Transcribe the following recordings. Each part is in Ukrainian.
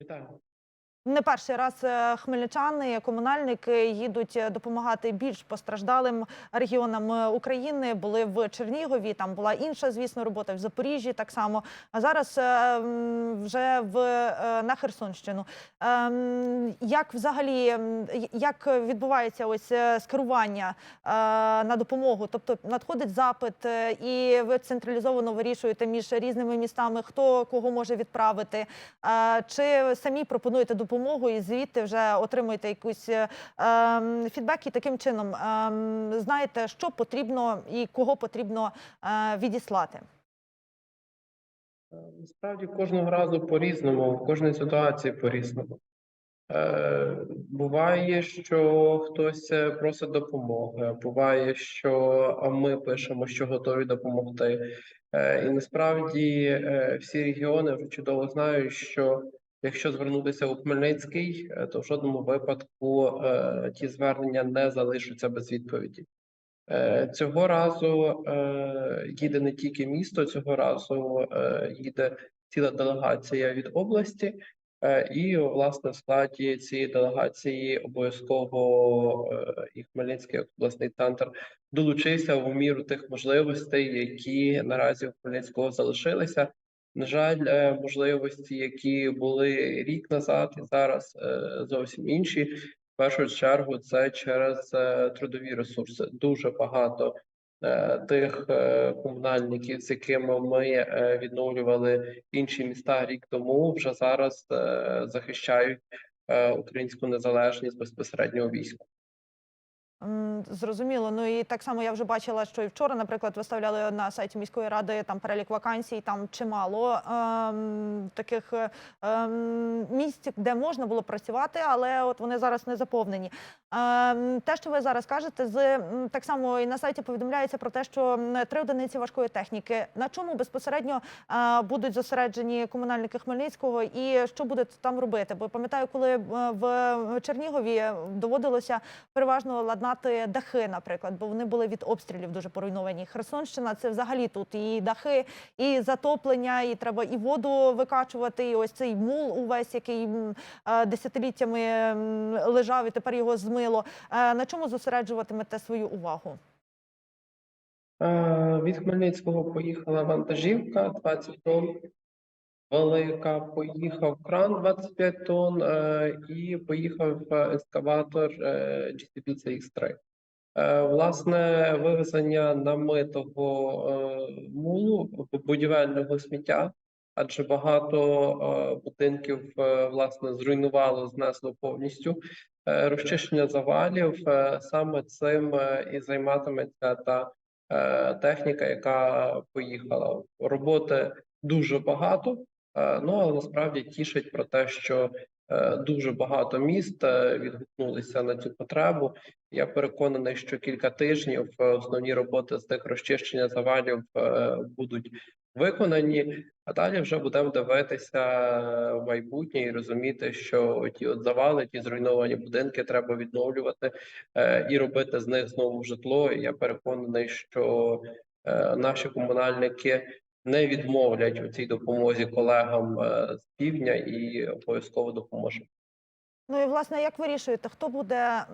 Então, Не перший раз е, хмельничани, комунальники їдуть е, допомагати більш постраждалим регіонам е, України. Були в Чернігові. Там була інша, звісно, робота в Запоріжжі. Так само. А зараз вже в на Херсонщину. Як взагалі як відбувається ось скерування на допомогу? Тобто надходить запит, і ви централізовано вирішуєте між різними містами, хто кого може відправити. Чи самі пропонуєте допомогу і звідти вже отримуєте якусь е, ем, фідбек і таким чином ем, знаєте, що потрібно і кого потрібно е, відіслати? Е, Насправді кожного разу по-різному, в кожній ситуації по-різному. Е, буває, що хтось е, просить допомоги, буває, що ми пишемо, що готові допомогти. Е, і насправді е, всі регіони вже чудово знають, що якщо звернутися у Хмельницький, е, то в жодному випадку е, ті звернення не залишаться без відповіді. Е, Цього разу їде не тільки місто, цього разу їде ціла делегація від області, і власне в складі цієї делегації обов'язково і Хмельницький обласний центр долучився в міру тих можливостей, які наразі в Хмельницького залишилися. На жаль, е, можливості, які були рік назад і зараз е, зовсім інші. В першу чергу це через е, трудові ресурси. Дуже багато тих комунальників, з якими ми відновлювали інші міста рік тому, вже зараз захищають українську незалежність безпосередньо війську. Зрозуміло. Ну і так само я вже бачила, що і вчора, наприклад, виставляли на сайті міської ради там перелік вакансій, там чимало ем, таких ем, місць, де можна було працювати, але от вони зараз не заповнені. Ем, те, що ви зараз кажете, з так само і на сайті повідомляється про те, що три одиниці важкої техніки. На чому безпосередньо е, будуть зосереджені комунальники Хмельницького, і що будуть там робити? Бо пам'ятаю, коли е, в Чернігові доводилося переважно ладнати дахи, наприклад, бо вони були від обстрілів дуже поруйновані. Херсонщина це взагалі тут і дахи, і затоплення, і треба і воду викачувати. І ось цей мул увесь, який е, десятиліттями лежав, і тепер його змило. Е, На чому зосереджуватимете свою увагу? Е, Від Хмельницького поїхала вантажівка 20 тонн. Велика поїхав кран 25 тонн е, і поїхав ескаватор е, GCB CX3. Е, Власне, вивезення намитого мулу будівельного сміття, адже багато будинків власне зруйнувало, знесло повністю. Розчищення завалів саме цим і займатиметься та техніка, яка поїхала. Роботи дуже багато. Е, Ну але насправді тішить про те, що е, дуже багато міст е, відгукнулися на цю потребу. Я переконаний, що кілька тижнів основні роботи з тих розчищення завалів будуть виконані. А далі вже будемо дивитися в майбутнє і розуміти, що ті от завали, ті зруйновані будинки треба відновлювати і робити з них знову житло. І я переконаний, що наші комунальники не відмовлять у цій допомозі колегам е, з півдня і обов'язково допоможуть. Ну і власне, як вирішуєте, хто буде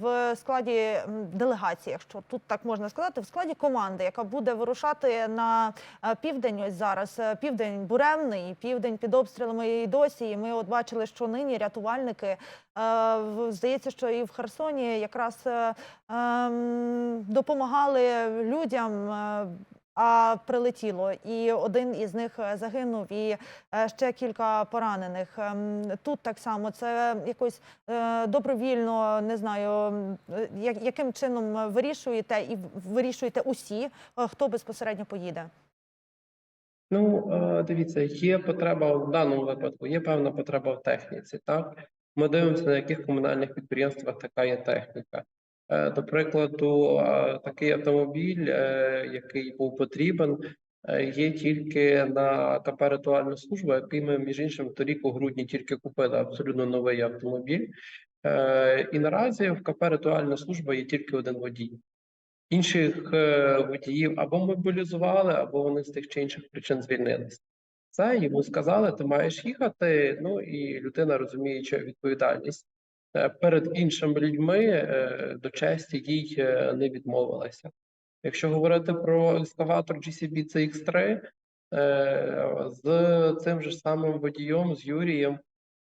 в складі делегації, якщо тут так можна сказати, в складі команди, яка буде вирушати на е, південь? Ось зараз Е, південь буремний, південь під обстрілами і досі. І ми от бачили, що нині рятувальники здається, що і в Херсоні якраз ем, допомагали людям. А прилетіло, і один із них е, загинув, і е, ще кілька поранених. Ем, Тут так само це якось е, добровільно, не знаю, яким чином вирішуєте і вирішуєте усі, хто безпосередньо поїде. Ну, дивіться, є потреба в даному випадку, є певна потреба в техніці. Так, ми дивимося, на яких комунальних підприємствах така є техніка. Е, До прикладу, е, такий автомобіль, е, який був потрібен, є тільки на КП «Рятувальна служба, який ми, між іншим, торік у грудні тільки купили абсолютно новий автомобіль. І наразі в КП «Рятувальна служба є тільки один водій. Інших водіїв або мобілізували, або вони з тих чи інших причин звільнилися. Це йому сказали, ти маєш їхати. Ну і людина, розуміючи відповідальність перед іншими людьми, е, до честі їй е, не відмовилася. Якщо говорити про екскаватор GCB CX3, е, з цим же самим водієм, з Юрієм,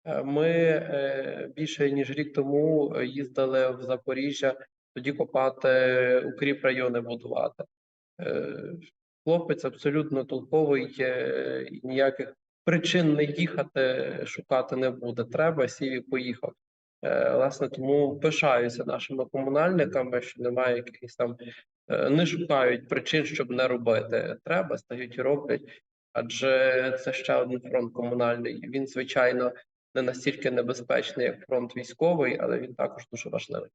е, ми е, більше ніж рік тому е, їздили в Запоріжжя тоді копати укріп райони будувати. Е, Хлопець абсолютно толковий, е, і ніяких причин не їхати, шукати не буде. Треба, сів і поїхав. Е, Власне, тому пишаюся нашими комунальниками, що немає якихось там, е, не шукають причин, щоб не робити. Треба, стають і роблять, адже це ще один фронт комунальний. Він, звичайно, не настільки небезпечний, як фронт військовий, але він також дуже важливий.